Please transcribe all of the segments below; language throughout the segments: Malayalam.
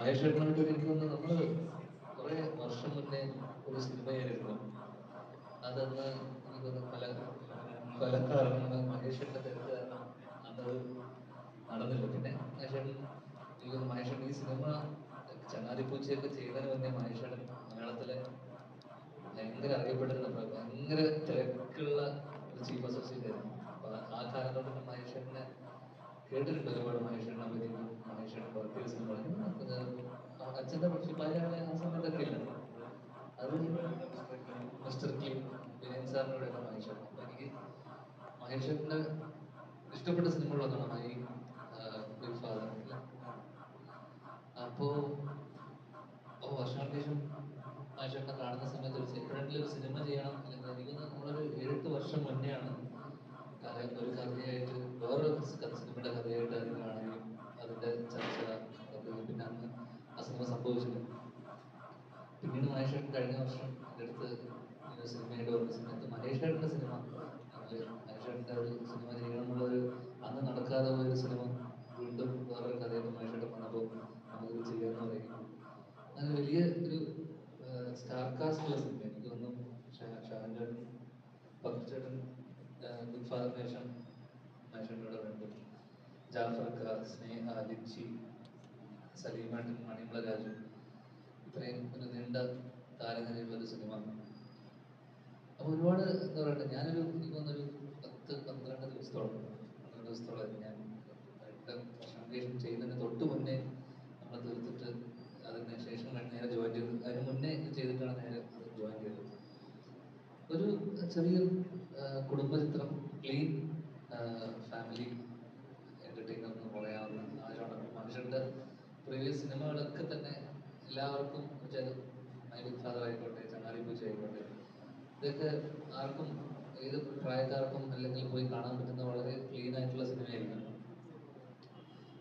മഹേഷ് ഏട്ടനായിട്ട് എനിക്ക് തോന്നുന്നു നമ്മൾ കുറെ വർഷം മുന്നേ ഒരു സിനിമയായിരുന്നു അതന്ന് എനിക്ക് തോന്നുന്നു പല കാരണങ്ങൾ മഹേഷ് ഏട്ടന്റെ കാരണം അന്നത് നടന്നില്ല. പിന്നെ മഹേഷ് ഏട്ടൻ എനിക്ക് തോന്നുന്നു മഹേഷ് ഏട്ടൻ ഈ സിനിമ ചങ്ങാതിപ്പൂച്ചയൊക്കെ ചെയ്തതിന് മുന്നേ മഹേഷ് ഏട്ടൻ മലയാളത്തിലെ ഭയങ്കര അറിയപ്പെട്ടിരുന്ന ഭയങ്കര തിരക്കുള്ള ഒരു ചീഫ് അസോസിയേറ്റ് ആയിരുന്നു അപ്പൊ ആ കാലം തൊട്ട് മഹേഷേട്ടനെ കേട്ടിട്ടുണ്ട് ഒരുപാട് മഹേഷേട്ടനെ പറ്റിയിട്ടും മഹേഷേട്ടൻ വർക്ക് എന്ന് പറയുന്നത് അച്ഛന്റെ പക്ഷിപ്പാലാണ് ആ സമയത്തൊക്കെ ഇല്ല? അത് മിസ്റ്റർ ക്ലീൻ വിനയൻ സാറിനോടെയുള്ള മഹേഷേട്ടൻ അപ്പം എനിക്ക് മഹേഷേട്ടന്റെ ഇഷ്ടപ്പെട്ട സിനിമകളൊന്നാണ് മൈ ബിഗ് ഫാദർ അപ്പോ ഓ വർഷങ്ങൾക്ക് ശേഷം ആശേട്ടനെ കാണുന്ന സമയത്ത് ഒരു എപ്പോഴെങ്കിലും ഒരു സിനിമ ചെയ്യണം അല്ലെങ്കിൽ എനിക്ക് നമ്മളൊരു ഏഴെട്ട് വർഷം മുന്നെയാണ് കഥ ഒരു കഥയായിട്ട് വേറൊരു കഥ സിനിമയുടെ കഥയായിട്ട് അത് കാണുകയും അതിന്റെ ചർച്ച പിന്നെ അന്ന് ആ സിനിമ സംഭവിച്ചത് പിന്നീട് മഹേഷേട്ടൻ കഴിഞ്ഞ വർഷം എന്റെ അടുത്ത് ഒരു സിനിമയായിട്ട് വന്ന സമയത്ത് മഹേഷേട്ടന്റെ സിനിമ. മഹേഷ് മഹേഷേട്ടന്റെ ഒരു സിനിമ ചെയ്യണം എന്നുള്ളൊരു അന്ന് നടക്കാതെ പോയൊരു സിനിമ. വീണ്ടും വേറൊരു കഥയായിട്ട് മഹേഷേട്ടൻ വന്നപ്പോൾ നമുക്ക് ചെയ്യാമെന്ന് പറയും അങ്ങനെ വലിയ ഒരു സ്റ്റാർ കാസ്റ്റുള്ള സിനിമ എനിക്ക് തോന്നുന്നു ഷാ- ഷാൻ ചേട്ടൻ പത്തുചേട്ടൻ ബിഗ് ശേഷം മഹേഷേട്ടനോട് വീണ്ടും ജാഫർക്ക സ്നേഹ ലിച്ചി സലീമേട്ടൻ മണിമല രാജു. ഇത്രയും ഒരു നീണ്ട താരനിരയുള്ള ഒരു സിനിമ. അപ്പൊ ഒരുപാട് എന്താ പറയുക ഞാനൊരു എനിക്ക് തോന്നുന്നൊരു ഒരു ചെറിയ കുടുംബചിത്രം ക്ലീൻ ഫാമിലി എന്റർടൈനർ എന്ന് പറയാവുന്ന ആ മനുഷ്യന്റെ പ്രീവിയസ് സിനിമകളൊക്കെ തന്നെ എല്ലാവർക്കും വെച്ചാൽ മൈ ബിഗ് ഫാദർ ആയിക്കോട്ടെ ചങ്ങാതി പൂജ ആയിക്കോട്ടെ ഇതൊക്കെ ആർക്കും ഏത് പ്രായക്കാർക്കും അല്ലെങ്കിൽ പോയി കാണാൻ പറ്റുന്ന വളരെ ക്ലീൻ ആയിട്ടുള്ള സിനിമയായിരിക്കും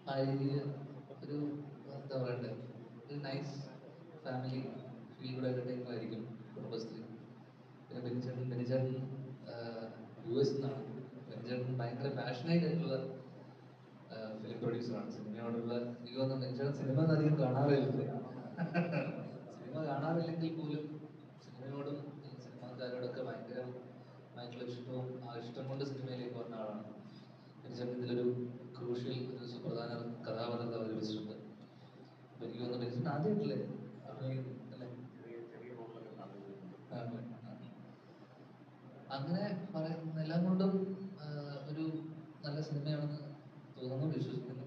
ആ രീതിയിൽ ഒരു എന്താ പറയണ്ടേ ഒരു നൈസ് ഫാമിലി ഫീൽ ഗുഡ് ആയിരിക്കും കുടുംബശ്രീ. ആയിട്ടുള്ള ഫിലിം പ്രൊഡ്യൂസറാണ് സിനിമയോടുള്ള എനിക്ക് തോന്നുന്നു ബെനിച്ചേട്ടൻ സിനിമ അധികം കാണാറില്ല. സിനിമ കാണാറില്ലെങ്കിൽ പോലും സിനിമയോടും സിനിമാക്കാരോടൊക്കെ ഭയങ്കരമായിട്ടുള്ള ഇഷ്ടവും ആ ഇഷ്ടം കൊണ്ട് സിനിമയിലേക്ക് വന്ന ആളാണ്. ബെനിച്ചേട്ടൻ ഇതിലൊരു ക്രൂഷ്യൽ ഒരു സുപ്രധാന കഥാപാത്രത്തെ അവതരിപ്പിച്ചിട്ടുണ്ട് അപ്പൊ എനിക്ക് തോന്നുന്നു ബെനിച്ചേട്ടൻ ആദ്യമായിട്ടില്ലേ? അങ്ങനെ പറയുന്ന എല്ലാം കൊണ്ടും ഒരു നല്ല സിനിമയാണെന്ന് തോന്നുന്നു വിശ്വസിക്കുന്നു.